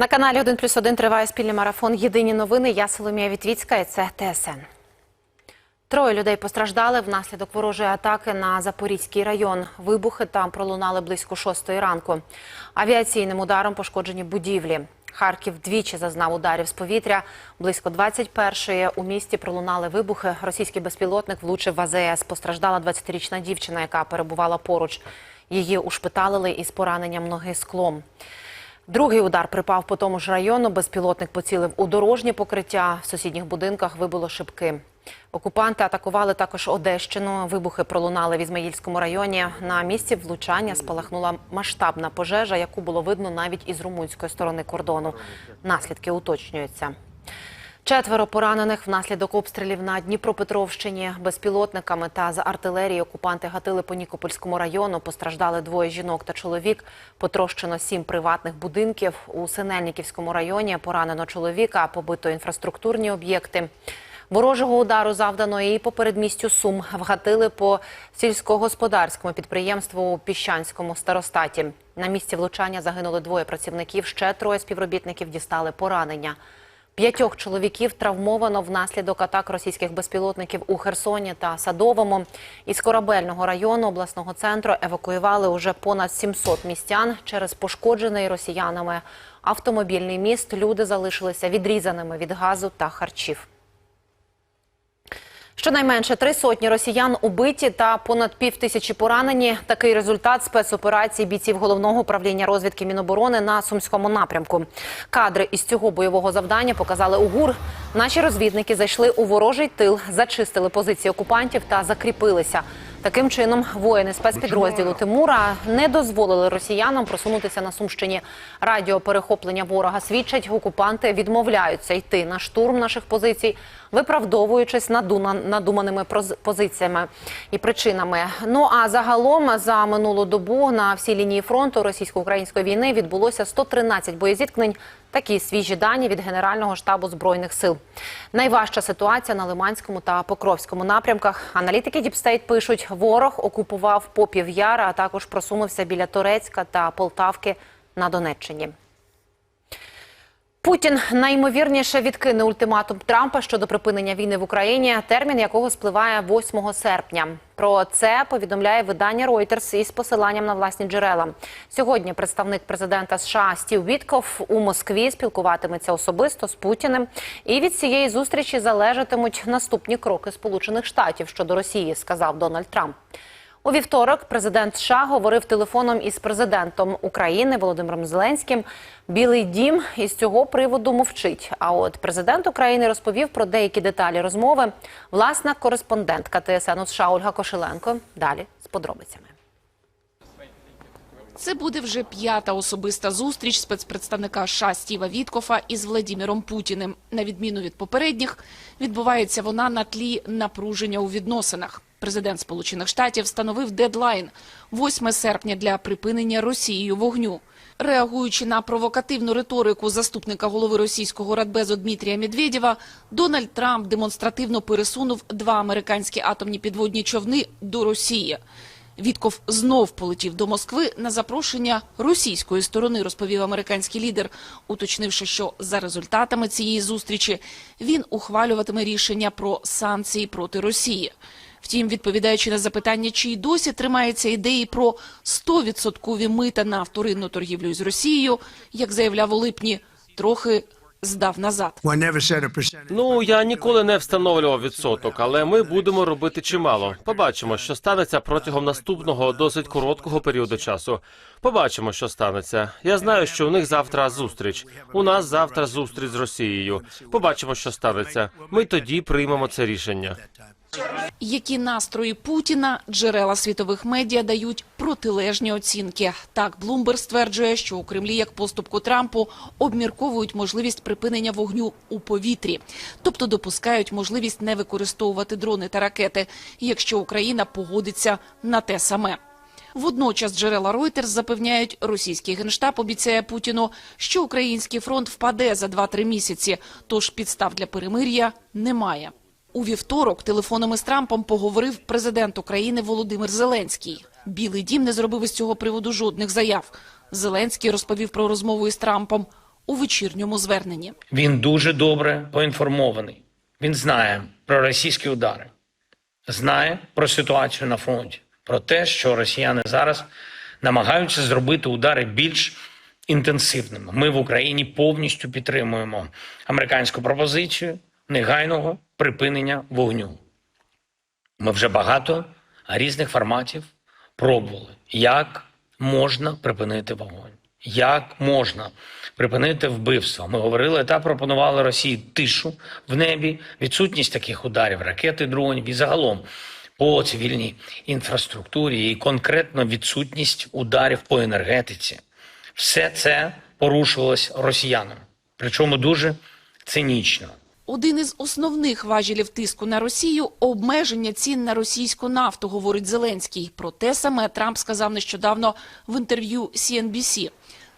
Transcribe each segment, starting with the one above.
На каналі 1 плюс 1 триває спільний марафон Єдині новини. Я Соломія Вітвіцька і це ТСН. Троє людей постраждали внаслідок ворожої атаки на Запорізький район. Вибухи там пролунали близько шостої ранку. Авіаційним ударом пошкоджені будівлі. Харків двічі зазнав ударів з повітря. Близько 21-ї у місті пролунали вибухи. Російський безпілотник влучив в АЗС. Постраждала 20-річна дівчина, яка перебувала поруч. Її ушпиталили із пораненням ноги склом. Другий удар припав по тому ж району. Безпілотник поцілив у дорожнє покриття. В сусідніх будинках вибило шибки. Окупанти атакували також Одещину. Вибухи пролунали в Ізмаїльському районі. На місці влучання спалахнула масштабна пожежа, яку було видно навіть із румунської сторони кордону. Наслідки уточнюються. Четверо поранених внаслідок обстрілів на Дніпропетровщині безпілотниками та з артилерії окупанти гатили по Нікопольському району. Постраждали двоє жінок та чоловік. Потрощено сім приватних будинків. У Синельниківському районі поранено чоловіка, побито інфраструктурні об'єкти. Ворожого удару завдано і по передмістю Сум. Вгатили по сільськогосподарському підприємству у Піщанському старостаті. На місці влучання загинули двоє працівників. Ще троє співробітників дістали поранення. П'ятьох чоловіків травмовано внаслідок атак російських безпілотників у Херсоні та Садовому. Із корабельного району обласного центру евакуювали уже понад 700 містян через пошкоджений росіянами автомобільний міст. Люди залишилися відрізаними від газу та харчів. Щонайменше три сотні росіян убиті та понад пів тисячі поранені. Такий результат спецоперації бійців головного управління розвідки Міноборони на сумському напрямку. Кадри із цього бойового завдання показали у ГУР. Наші розвідники зайшли у ворожий тил, зачистили позиції окупантів та закріпилися. Таким чином, воїни спецпідрозділу Тимура не дозволили росіянам просунутися на Сумщині. Радіоперехоплення ворога свідчать, окупанти відмовляються йти на штурм наших позицій, виправдовуючись надуманими позиціями і причинами. Ну а загалом за минулу добу на всій лінії фронту російсько-української війни відбулося 113 боєзіткнень. Такі свіжі дані від Генерального штабу збройних сил. Найважча ситуація на Лиманському та Покровському напрямках. Аналітики Діпстейт пишуть, ворог окупував Попів Яра, а також просунувся біля Торецька та Полтавки на Донеччині. Путін найімовірніше відкине ультиматум Трампа щодо припинення війни в Україні, термін якого спливає 8 серпня. Про це повідомляє видання Reuters із посиланням на власні джерела. Сьогодні представник президента США Стів Вітков у Москві спілкуватиметься особисто з Путіним. І від цієї зустрічі залежатимуть наступні кроки Сполучених Штатів щодо Росії, сказав Дональд Трамп. У вівторок президент США говорив телефоном із президентом України Володимиром Зеленським. Білий дім із цього приводу мовчить. А от президент України розповів про деякі деталі розмови. Власна кореспондентка ТСН у США Ольга Кошеленко. Далі з подробицями. Це буде вже п'ята особиста зустріч спецпредставника США Стіва Віткофа із Владіміром Путіним. На відміну від попередніх, відбувається вона на тлі напруження у відносинах. Президент Сполучених Штатів встановив дедлайн – 8 серпня для припинення Росією вогню. Реагуючи на провокативну риторику заступника голови російського радбезу Дмитрія Медведєва, Дональд Трамп демонстративно пересунув два американські атомні підводні човни до Росії. Вітков знов полетів до Москви на запрошення російської сторони, розповів американський лідер, уточнивши, що за результатами цієї зустрічі він ухвалюватиме рішення про санкції проти Росії. Втім, відповідаючи на запитання, чи й досі тримається ідеї про 100% мита на вторинну торгівлю з Росією, як заявляв у липні, трохи здав назад. Ну я ніколи не встановлював відсоток, але ми будемо робити чимало. Побачимо, що станеться протягом наступного досить короткого періоду часу. Побачимо, що станеться. Я знаю, що у них завтра зустріч. У нас завтра зустріч з Росією. Побачимо, що станеться. Ми тоді приймемо це рішення. Які настрої Путіна джерела світових медіа дають протилежні оцінки. Так, Блумберг стверджує, що у Кремлі, як поступку Трампу, обмірковують можливість припинення вогню у повітрі, тобто допускають можливість не використовувати дрони та ракети, якщо Україна погодиться на те саме. Водночас джерела Reuters запевняють, російський генштаб обіцяє Путіну, що український фронт впаде за 2-3 місяці, тож підстав для перемир'я немає. У вівторок телефонами з Трампом поговорив президент України Володимир Зеленський. Білий дім не зробив із цього приводу жодних заяв. Зеленський розповів про розмову із Трампом у вечірньому зверненні. Він дуже добре поінформований. Він знає про російські удари, знає про ситуацію на фронті, про те, що росіяни зараз намагаються зробити удари більш інтенсивними. Ми в Україні повністю підтримуємо американську пропозицію негайного припинення вогню. Ми вже багато різних форматів пробували, як можна припинити вогонь, як можна припинити вбивство. Ми говорили та пропонували Росії тишу в небі, відсутність таких ударів, ракети, дронів і загалом по цивільній інфраструктурі і конкретно відсутність ударів по енергетиці. Все це порушувалось росіянами, причому дуже цинічно. Один із основних важелів тиску на Росію – обмеження цін на російську нафту, говорить Зеленський. Про те саме Трамп сказав нещодавно в інтерв'ю CNBC.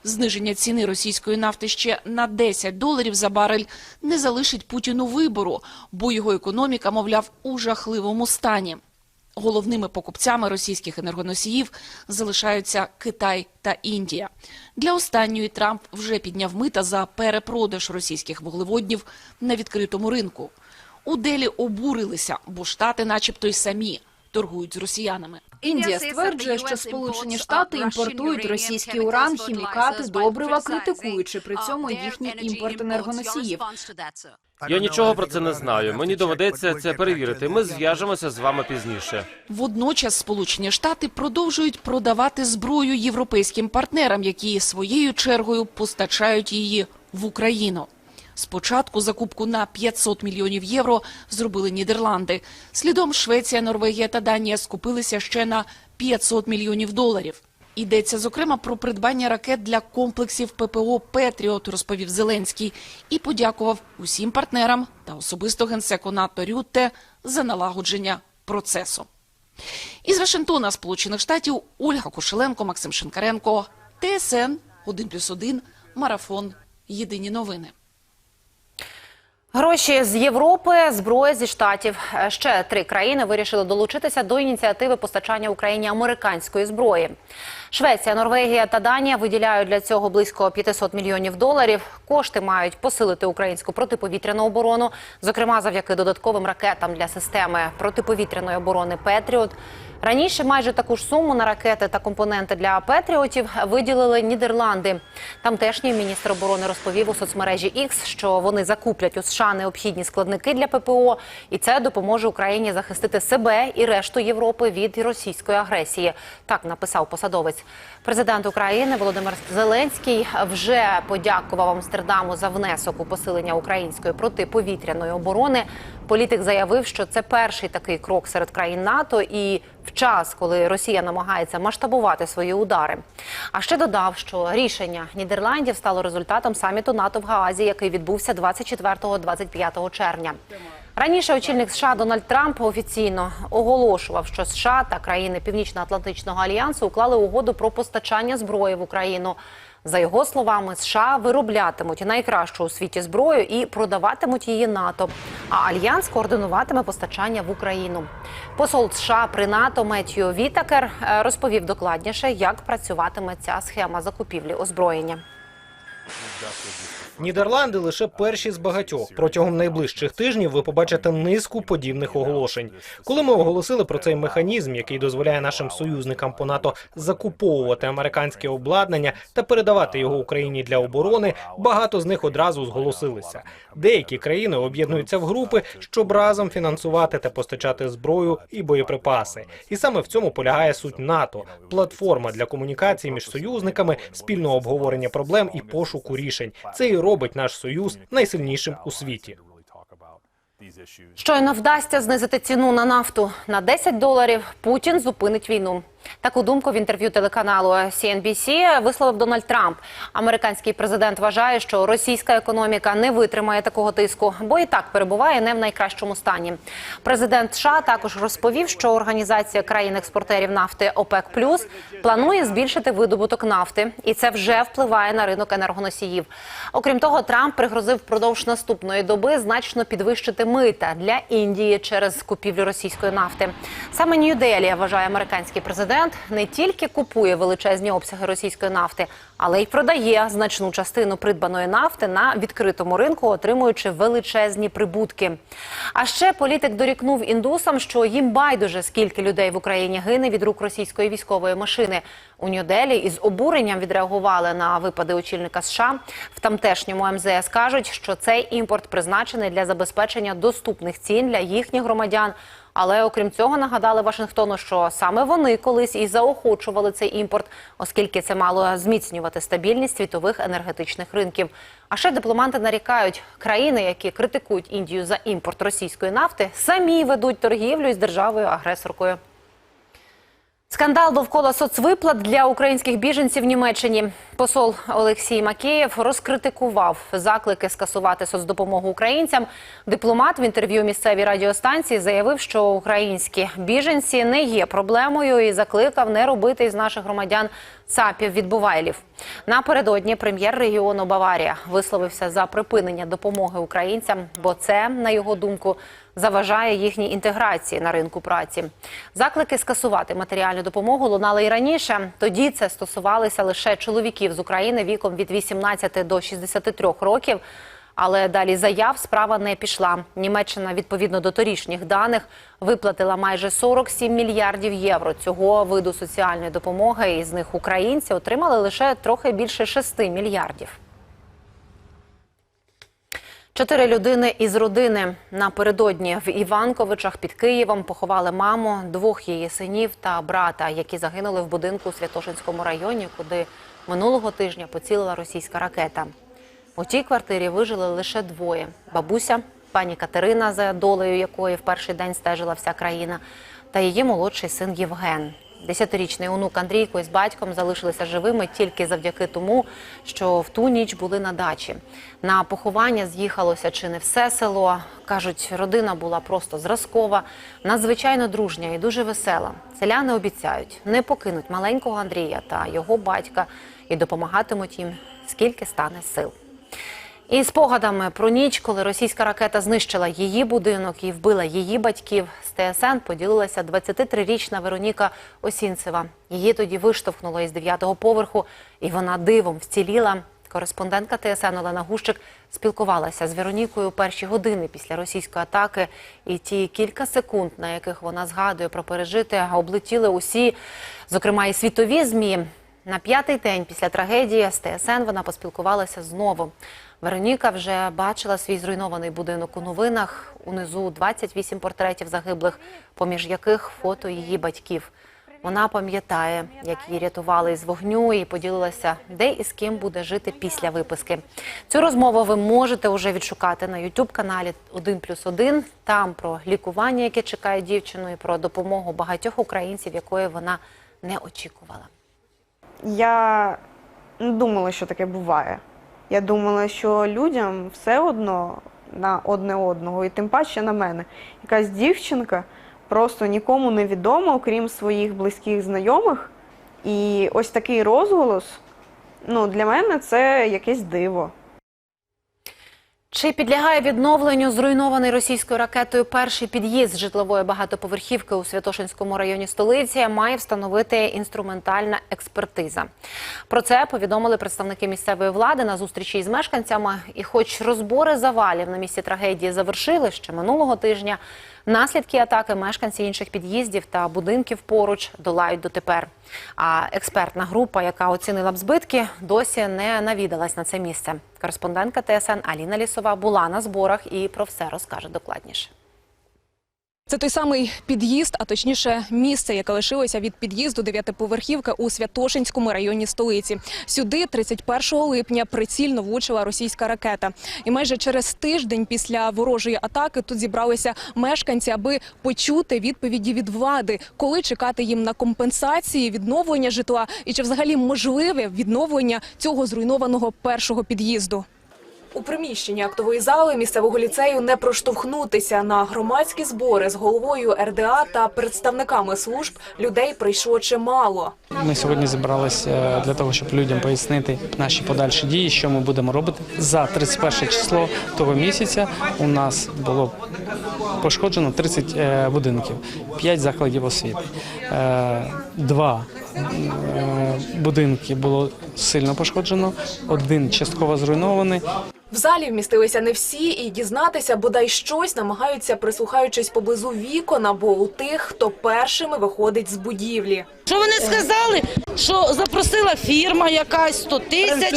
Зниження ціни російської нафти ще на 10 доларів за барель не залишить Путіну вибору, бо його економіка, мовляв, у жахливому стані. Головними покупцями російських енергоносіїв залишаються Китай та Індія. Для останньої Трамп вже підняв мита за перепродаж російських вуглеводнів на відкритому ринку. У Делі обурилися, бо штати, начебто, й самі торгують з росіянами. Індія стверджує, що Сполучені Штати імпортують російський уран, хімікати, добрива, критикуючи при цьому їхній імпорт енергоносіїв. Я нічого про це не знаю. Мені доведеться це перевірити. Ми зв'яжемося з вами пізніше. Водночас Сполучені Штати продовжують продавати зброю європейським партнерам, які своєю чергою постачають її в Україну. Спочатку закупку на 500 мільйонів євро зробили Нідерланди. Слідом Швеція, Норвегія та Данія скупилися ще на 500 мільйонів доларів. Йдеться, зокрема, про придбання ракет для комплексів ППО «Петріот», розповів Зеленський, і подякував усім партнерам та особисто генсеку НАТО Рютте за налагодження процесу. Із Вашингтона, Сполучених Штатів, Ольга Кошеленко, Максим Шинкаренко, ТСН 1+,1, Марафон. Єдині новини. Гроші з Європи, зброя зі штатів. Ще три країни вирішили долучитися до ініціативи постачання Україні американської зброї. Швеція, Норвегія та Данія виділяють для цього близько 500 мільйонів доларів. Кошти мають посилити українську протиповітряну оборону, зокрема завдяки додатковим ракетам для системи протиповітряної оборони Петріот. Раніше майже таку ж суму на ракети та компоненти для Петріотів виділили Нідерланди. Тамтешній міністр оборони розповів у соцмережі X, що вони закуплять у США необхідні складники для ППО, і це допоможе Україні захистити себе і решту Європи від російської агресії. Так написав посадовець. Президент України Володимир Зеленський вже подякував Амстердаму за внесок у посилення української протиповітряної оборони. Політик заявив, що це перший такий крок серед країн НАТО і в час, коли Росія намагається масштабувати свої удари. А ще додав, що рішення Нідерландів стало результатом саміту НАТО в Гаазі, який відбувся 24-25 червня. Раніше очільник США Дональд Трамп офіційно оголошував, що США та країни Північно-Атлантичного альянсу уклали угоду про постачання зброї в Україну. За його словами, США вироблятимуть найкращу у світі зброю і продаватимуть її НАТО. А альянс координуватиме постачання в Україну. Посол США при НАТО Меттью Вітакер е, розповів докладніше, як працюватиме ця схема закупівлі озброєння. Нідерланди лише перші з багатьох. Протягом найближчих тижнів ви побачите низку подібних оголошень. Коли ми оголосили про цей механізм, який дозволяє нашим союзникам по НАТО закуповувати американське обладнання та передавати його Україні для оборони, багато з них одразу зголосилися. Деякі країни об'єднуються в групи, щоб разом фінансувати та постачати зброю і боєприпаси. І саме в цьому полягає суть НАТО платформа для комунікації між союзниками, спільного обговорення проблем і пошуку рішень. Це і робить наш союз найсильнішим у світі. Щойно вдасться знизити ціну на нафту на 10 доларів. Путін зупинить війну. Таку думку в інтерв'ю телеканалу CNBC висловив Дональд Трамп. Американський президент вважає, що російська економіка не витримає такого тиску, бо і так перебуває не в найкращому стані. Президент США також розповів, що організація країн-експортерів нафти ОПЕК Плюс планує збільшити видобуток нафти, і це вже впливає на ринок енергоносіїв. Окрім того, Трамп пригрозив впродовж наступної доби значно підвищити мита для Індії через купівлю російської нафти. Саме Нью-Делі, вважає американський президент, президент не тільки купує величезні обсяги російської нафти, але й продає значну частину придбаної нафти на відкритому ринку, отримуючи величезні прибутки. А ще політик дорікнув індусам, що їм байдуже скільки людей в Україні гине від рук російської військової машини. У Нью-Делі із обуренням відреагували на випади очільника США. В тамтешньому МЗС кажуть, що цей імпорт призначений для забезпечення доступних цін для їхніх громадян. Але окрім цього нагадали Вашингтону, що саме вони колись і заохочували цей імпорт, оскільки це мало зміцнювати стабільність світових енергетичних ринків. А ще дипломати нарікають, країни, які критикують Індію за імпорт російської нафти, самі ведуть торгівлю із державою агресоркою. Скандал довкола соцвиплат для українських біженців Німеччині. Посол Олексій Макеєв розкритикував заклики скасувати соцдопомогу українцям. Дипломат в інтерв'ю місцевій радіостанції заявив, що українські біженці не є проблемою і закликав не робити із наших громадян ЦАПів відбувайлів. Напередодні прем'єр регіону Баварія висловився за припинення допомоги українцям, бо це, на його думку, заважає їхній інтеграції на ринку праці. Заклики скасувати матеріальну допомогу лунали і раніше. Тоді це стосувалося лише чоловіків з України віком від 18 до 63 років. Але далі заяв справа не пішла. Німеччина відповідно до торішніх даних виплатила майже 47 мільярдів євро цього виду соціальної допомоги. Із них українці отримали лише трохи більше 6 мільярдів. Чотири людини із родини напередодні в Іванковичах під Києвом поховали маму, двох її синів та брата, які загинули в будинку у Святошинському районі, куди минулого тижня поцілила російська ракета. У тій квартирі вижили лише двоє: бабуся, пані Катерина, за долею якої в перший день стежила вся країна, та її молодший син Євген. Десятирічний онук Андрійко із батьком залишилися живими тільки завдяки тому, що в ту ніч були на дачі. На поховання з'їхалося чи не все село. Кажуть, родина була просто зразкова, надзвичайно дружня і дуже весела. Селяни обіцяють, не покинуть маленького Андрія та його батька і допомагатимуть їм, скільки стане сил. І спогадами про ніч, коли російська ракета знищила її будинок і вбила її батьків, з ТСН поділилася 23-річна Вероніка Осінцева. Її тоді виштовхнуло із 9-го поверху, і вона дивом вціліла. Кореспондентка ТСН Олена Гущик спілкувалася з Веронікою перші години після російської атаки. І ті кілька секунд, на яких вона згадує про пережити, облетіли усі, зокрема і світові змі. На п'ятий день після трагедії з ТСН вона поспілкувалася знову. Вероніка вже бачила свій зруйнований будинок у новинах. Унизу 28 портретів загиблих, поміж яких фото її батьків. Вона пам'ятає, як її рятували із вогню і поділилася, де і з ким буде жити після виписки. Цю розмову ви можете вже відшукати на youtube каналі 1+,1. Там про лікування, яке чекає дівчину, і про допомогу багатьох українців, якої вона не очікувала. Я не думала, що таке буває. Я думала, що людям все одно на одне одного, і тим паче на мене. Якась дівчинка просто нікому не відома, окрім своїх близьких знайомих. І ось такий розголос ну, для мене це якесь диво. Чи підлягає відновленню зруйнований російською ракетою перший під'їзд житлової багатоповерхівки у Святошинському районі столиці має встановити інструментальна експертиза. Про це повідомили представники місцевої влади на зустрічі із мешканцями. І, хоч розбори завалів на місці трагедії завершили ще минулого тижня, наслідки атаки мешканці інших під'їздів та будинків поруч долають дотепер. А експертна група, яка оцінила б збитки, досі не навідалась на це місце. Кореспондентка ТСН Аліна Лісова була на зборах і про все розкаже докладніше. Це той самий під'їзд, а точніше місце, яке лишилося від під'їзду дев'ятиповерхівки у Святошинському районі столиці. Сюди 31 липня прицільно влучила російська ракета. І майже через тиждень після ворожої атаки тут зібралися мешканці, аби почути відповіді від влади, коли чекати їм на компенсації, відновлення житла і чи взагалі можливе відновлення цього зруйнованого першого під'їзду. У приміщенні актової зали місцевого ліцею не проштовхнутися на громадські збори з головою РДА та представниками служб людей прийшло чимало. Ми сьогодні зібралися для того, щоб людям пояснити наші подальші дії, що ми будемо робити. За 31 число того місяця у нас було пошкоджено 30 е, будинків, 5 закладів освіти. Е, Два е, будинки було сильно пошкоджено, один частково зруйнований. В залі вмістилися не всі, і дізнатися бодай щось намагаються, прислухаючись поблизу вікон або у тих, хто першими виходить з будівлі. Що вони сказали? Що запросила фірма якась 100 тисяч.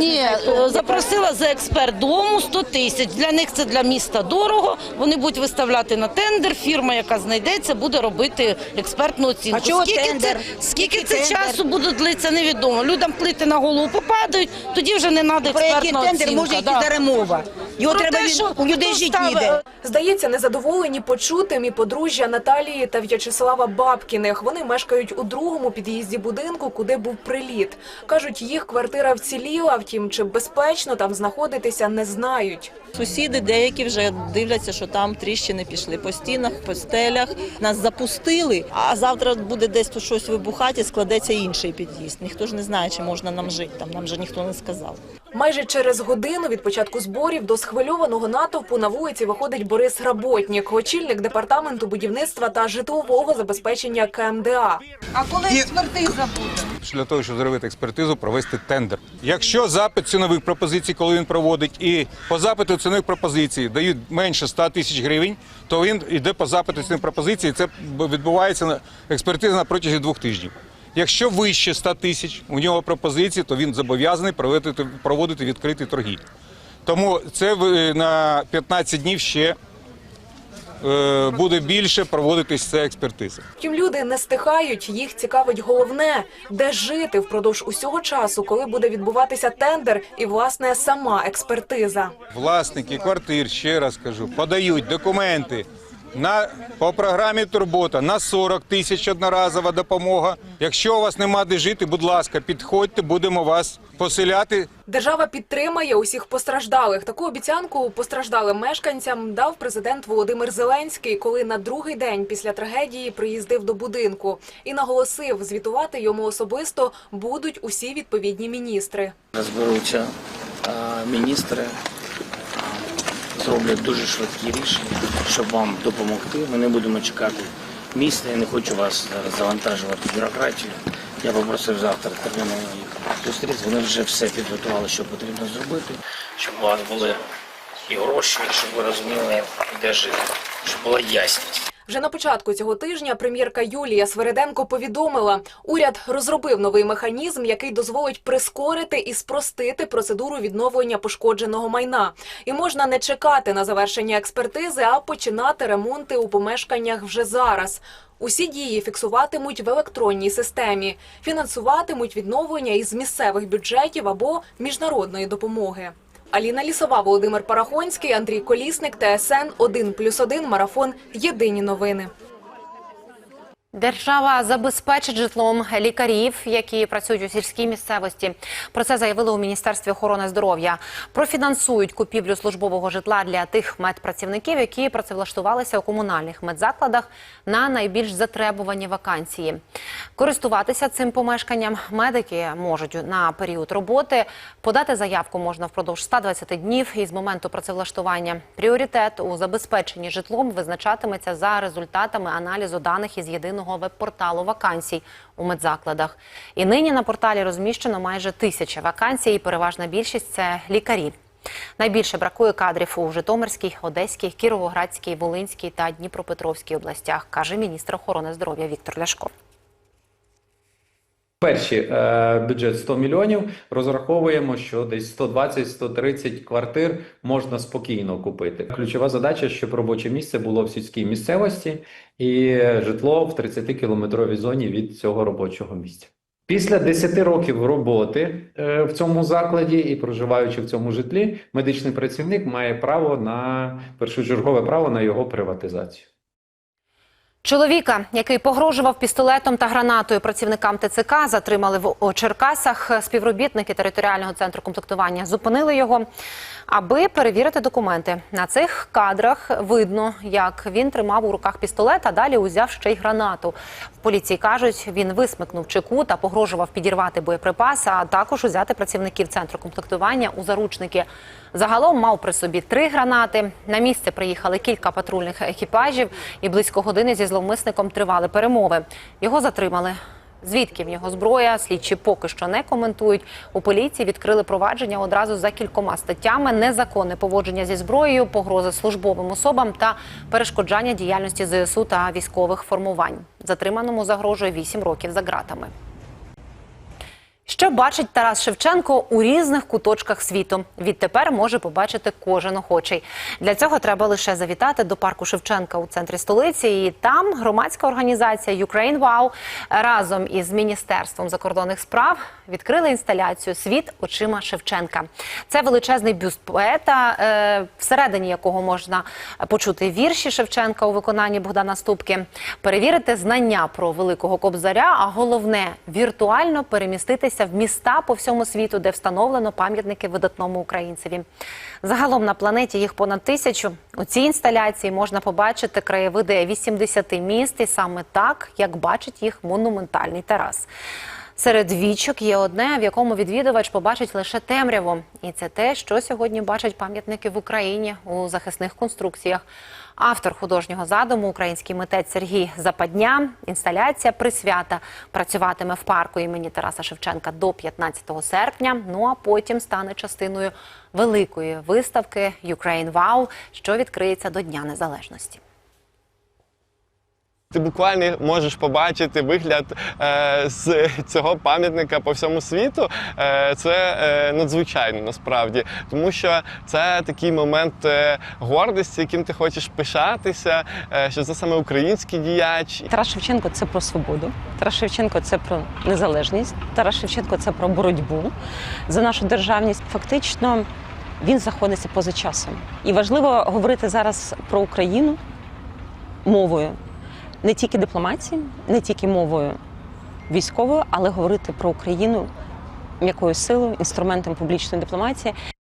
Ні, е, запросила за експерт дому 100 тисяч. Для них це для міста дорого. Вони будуть виставляти на тендер. Фірма, яка знайдеться, буде робити експертну оцінку. А чого скільки тендер? це скільки Який це тендер? часу буде длитися, невідомо. Людям плити на голову попадають, тоді вже не треба Про який експертна тендер оцінка. Може йти да. мова? Його Про треба те, від... що у людей хто жити ставить- ніде. Здається, незадоволені почутим і подружжя Наталії та В'ячеслава Бабкіних. Вони мешкають у другому під'їзді будинку, куди був приліт. Кажуть, їх квартира вціліла, втім, чи безпечно там знаходитися, не знають. Сусіди деякі вже дивляться, що там тріщини пішли по стінах, по стелях. Нас запустили, а завтра буде десь тут щось вибухати, і складеться інший під'їзд. Ніхто ж не знає, чи можна нам жити там. Нам же ніхто не сказав. Майже через годину від початку зборів до схвильованого натовпу на вулиці виходить Борис Работнік, очільник департаменту будівництва та житлового забезпечення КМДА. А коли експертиза буде? для того, щоб зробити експертизу, провести тендер. Якщо запит цінових пропозицій, коли він проводить, і по запиту цінових пропозицій дають менше 100 тисяч гривень, то він йде по запиту цінових пропозицій. і Це відбувається на експертиза на протязі двох тижнів. Якщо вище 100 тисяч у нього пропозиції, то він зобов'язаний проводити, проводити відкриті торги. Тому це е, на 15 днів ще е, буде більше проводитись ця експертиза. Втім, люди не стихають. Їх цікавить головне, де жити впродовж усього часу, коли буде відбуватися тендер і власне сама експертиза. Власники квартир, ще раз кажу, подають документи на по програмі Турбота на 40 тисяч одноразова допомога. Якщо у вас нема де жити, будь ласка, підходьте, будемо вас поселяти. Держава підтримає усіх постраждалих. Таку обіцянку постраждалим мешканцям дав президент Володимир Зеленський, коли на другий день після трагедії приїздив до будинку і наголосив, звітувати йому особисто будуть усі відповідні міністри. Зберуться е, міністри, зроблять дуже швидкі рішення, щоб вам допомогти. Ми не будемо чекати міста. Я не хочу вас зараз завантажувати бюрократію. Я попросив завтра терміново їх зустріти. Вони вже все підготували, що потрібно зробити, щоб у вас були і гроші, щоб ви розуміли, де жити, щоб була ясність. Вже на початку цього тижня прем'єрка Юлія Свериденко повідомила, уряд розробив новий механізм, який дозволить прискорити і спростити процедуру відновлення пошкодженого майна. І можна не чекати на завершення експертизи, а починати ремонти у помешканнях вже зараз. Усі дії фіксуватимуть в електронній системі, фінансуватимуть відновлення із місцевих бюджетів або міжнародної допомоги. Аліна Лісова, Володимир Парахонський, Андрій Колісник, ТСН 1+,1, Марафон. Єдині новини. Держава забезпечить житлом лікарів, які працюють у сільській місцевості. Про це заявили у міністерстві охорони здоров'я. Профінансують купівлю службового житла для тих медпрацівників, які працевлаштувалися у комунальних медзакладах на найбільш затребувані вакансії. Користуватися цим помешканням медики можуть на період роботи. Подати заявку можна впродовж 120 днів із моменту працевлаштування. Пріоритет у забезпеченні житлом визначатиметься за результатами аналізу даних із єдиного веб-порталу вакансій у медзакладах. І нині на порталі розміщено майже тисяча вакансій. і Переважна більшість це лікарі. Найбільше бракує кадрів у Житомирській, Одеській, Кіровоградській, Волинській та Дніпропетровській областях, каже міністр охорони здоров'я Віктор Ляшко. Перші е, бюджет 100 мільйонів. Розраховуємо, що десь 120-130 квартир можна спокійно купити. Ключова задача, щоб робоче місце було в сільській місцевості і житло в 30-кілометровій зоні від цього робочого місця. Після 10 років роботи е, в цьому закладі і проживаючи в цьому житлі, медичний працівник має право на першочергове право на його приватизацію. Чоловіка, який погрожував пістолетом та гранатою працівникам ТЦК, затримали в Черкасах. Співробітники територіального центру комплектування зупинили його, аби перевірити документи. На цих кадрах видно, як він тримав у руках пістолет, а далі узяв ще й гранату. В поліції кажуть, він висмикнув чеку та погрожував підірвати боєприпаси, а також узяти працівників центру комплектування у заручники. Загалом мав при собі три гранати. На місце приїхали кілька патрульних екіпажів, і близько години зі зловмисником тривали перемови. Його затримали. Звідки в нього зброя? Слідчі поки що не коментують. У поліції відкрили провадження одразу за кількома статтями: незаконне поводження зі зброєю, погрози службовим особам та перешкоджання діяльності ЗСУ та військових формувань. Затриманому загрожує 8 років за ґратами. Що бачить Тарас Шевченко у різних куточках світу? Відтепер може побачити кожен охочий. Для цього треба лише завітати до парку Шевченка у центрі столиці. І там громадська організація Ukraine Wow разом із міністерством закордонних справ відкрили інсталяцію Світ очима Шевченка. Це величезний бюст поета, е, всередині якого можна почути вірші Шевченка у виконанні Богдана Ступки, перевірити знання про великого кобзаря, а головне віртуально переміститися в міста по всьому світу, де встановлено пам'ятники видатному українцеві. Загалом на планеті їх понад тисячу. У цій інсталяції можна побачити краєвиди 80 міст, і саме так, як бачить їх монументальний Тарас. Серед вічок є одне, в якому відвідувач побачить лише темряву. І це те, що сьогодні бачать пам'ятники в Україні у захисних конструкціях. Автор художнього задуму, український митець Сергій Западня. Інсталяція присвята працюватиме в парку імені Тараса Шевченка до 15 серпня. Ну а потім стане частиною великої виставки Ukraine Wow, що відкриється до Дня Незалежності. Ти буквально можеш побачити вигляд е, з цього пам'ятника по всьому світу. Е, це е, надзвичайно насправді, тому що це такий момент е, гордості, яким ти хочеш пишатися, е, що це саме український діяч. Тарас Шевченко це про свободу. Тарас Шевченко це про незалежність. Тарас Шевченко це про боротьбу за нашу державність. Фактично він знаходиться поза часом. І важливо говорити зараз про Україну мовою не тільки дипломатії, не тільки мовою військовою, але говорити про Україну м'якою силою, інструментом публічної дипломатії.